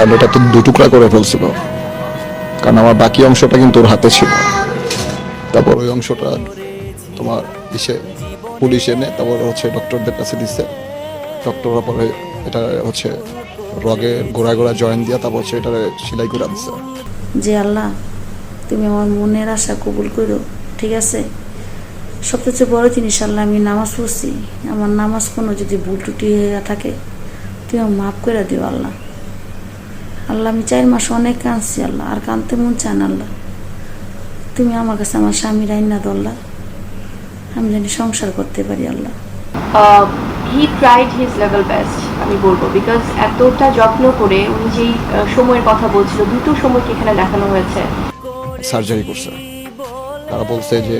কারণ এটা তো দু টুকরা করে ফেলছিল। কারণ আমার বাকি অংশটা কিন্তু ওর হাতে ছিল। তারপর ওই অংশটা তোমার ইসে, পুলিশ এনে তারপর হচ্ছে ডক্টরদের কাছে দিচ্ছে ডক্টররা পরে এটা হচ্ছে রগের গোড়া গোড়া জয়েন দিয়া তারপর হচ্ছে এটা সেলাই করে দিচ্ছে যে আল্লাহ, তুমি আমার মনের আশা কবুল করো, ঠিক আছে? সবচেয়ে বড় জিনিস আল্লাহ, আমি নামাজ পড়ছি। আমার নামাজ কোনো যদি ভুল টুটি হয়ে থাকে, তুমি মাফ করে দিও আল্লাহ। আল্লাহ আমি চার মাস অনেক কাঁদছি আল্লাহ আর কাঁদতে মন চান আল্লাহ। তুমি আমার কাছে আমার স্বামীর আইন না দল্লা আমি জানি সংসার করতে পারি আল্লাহ। He tried his level best আমি বলব বিকজ এতটা যত্ন করে উনি যেই সময়ের কথা বলছিল দুটো সময়কে এখানে দেখানো হয়েছে? সার্জারি করছে। তারা বলছে যে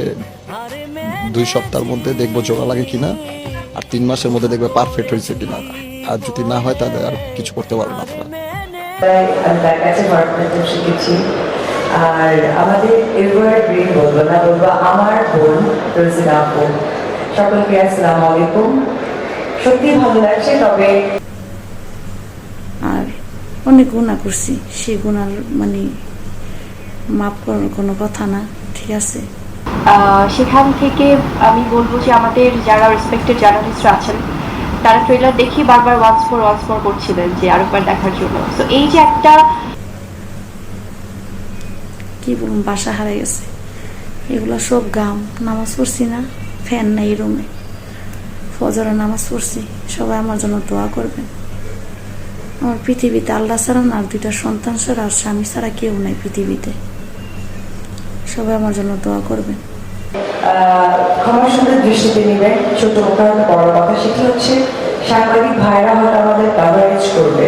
দুই সপ্তাহের মধ্যে দেখব জোড়া লাগে কিনা আর তিন মাসের মধ্যে দেখবে পারফেক্ট হয়েছে কিনা। আর যদি না হয় তাহলে আর কিছু করতে পারবে না আপনারা তার কাছে ভারতনাট্যম শিখেছি। আর আমাদের এরপর ব্রেন বলব না বলব আমার বোন রোজিনা আপু। সকলকে আসসালামু আলাইকুম। সত্যি ভালো লাগছে তবে আর অনেক গুণা করছি। সেই গুণার মানে মাফ করার কোনো কথা না ঠিক আছে? আহ, সেখান থেকে আমি বলব যে আমাদের যারা রেসপেক্টেড জার্নালিস্টরা আছেন তারা ট্রেলার দেখি বারবার ওয়ান্স ফোর ওয়ান্স ফোর করছিলেন যে আরেকবার দেখার জন্য। তো এই যে একটা কি বলুন বাসা হারাই গেছে। এগুলো সব গাম, নামাজ পড়ছি না ফ্যান নাই রুমে ফজরে নামাজ পড়ছি, সবাই আমার জন্য দোয়া করবেন। আমার পৃথিবীতে আল্লাহ ছাড়া আর দুইটা সন্তান ছাড়া আর স্বামী ছাড়া কেউ নাই পৃথিবীতে। সবাই আমার জন্য দোয়া করবেন। ক্ষমার দৃষ্টিতে নেবেন ছোট বড় কথা সেটি হচ্ছে। সাংবাদিক ভাইরা হয়তো আমাদের কাভারেজ করবে।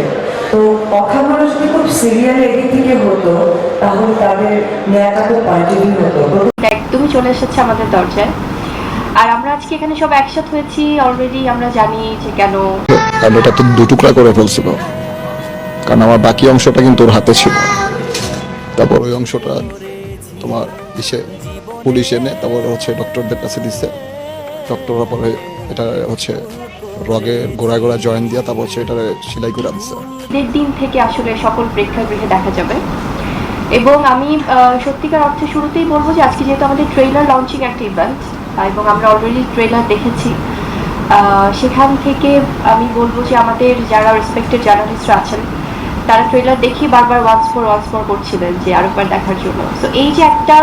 তো কথাগুলো যদি খুব সিরিয়াল এদিক থেকে হতো তাহলে তাদের নেওয়াটা খুব পয়েন্টিভ হতো। একদমই চলে এসেছে আমাদের দরজায়। আর আমরা আজকে এখানে সব একসাথে হয়েছি অলরেডি আমরা জানি যে কেন এটা তো দু টুকরা করে ফেলছিল। কারণ আমার বাকি অংশটা কিন্তু ওর হাতে ছিল। তারপর ওই অংশটা তোমার ইসে পুলিশ এনে তারপর হচ্ছে ডক্টরদের কাছে দিচ্ছে ডক্টররা পরে এটা হচ্ছে রগের গোড়া গোড়া জয়েন দিয়া তারপর হচ্ছে এটা সেলাই করে দিচ্ছে ঈদের দিন থেকে আসলে সকল প্রেক্ষাগৃহে দেখা যাবে। এবং আমি সত্যিকার অর্থে শুরুতেই বলব যে আজকে যেহেতু আমাদের ট্রেলার লঞ্চিং একটা ইভেন্ট এবং আমরা অলরেডি ট্রেলার দেখেছি সেখান থেকে আমি বলব যে আমাদের যারা রেসপেক্টেড জার্নালিস্টরা আছেন, তারা ট্রেলার দেখি বারবার ওয়ান্স ফোর ওয়ান্স ফোর করছিলেন যে আরেকবার দেখার জন্য। তো এই যে একটা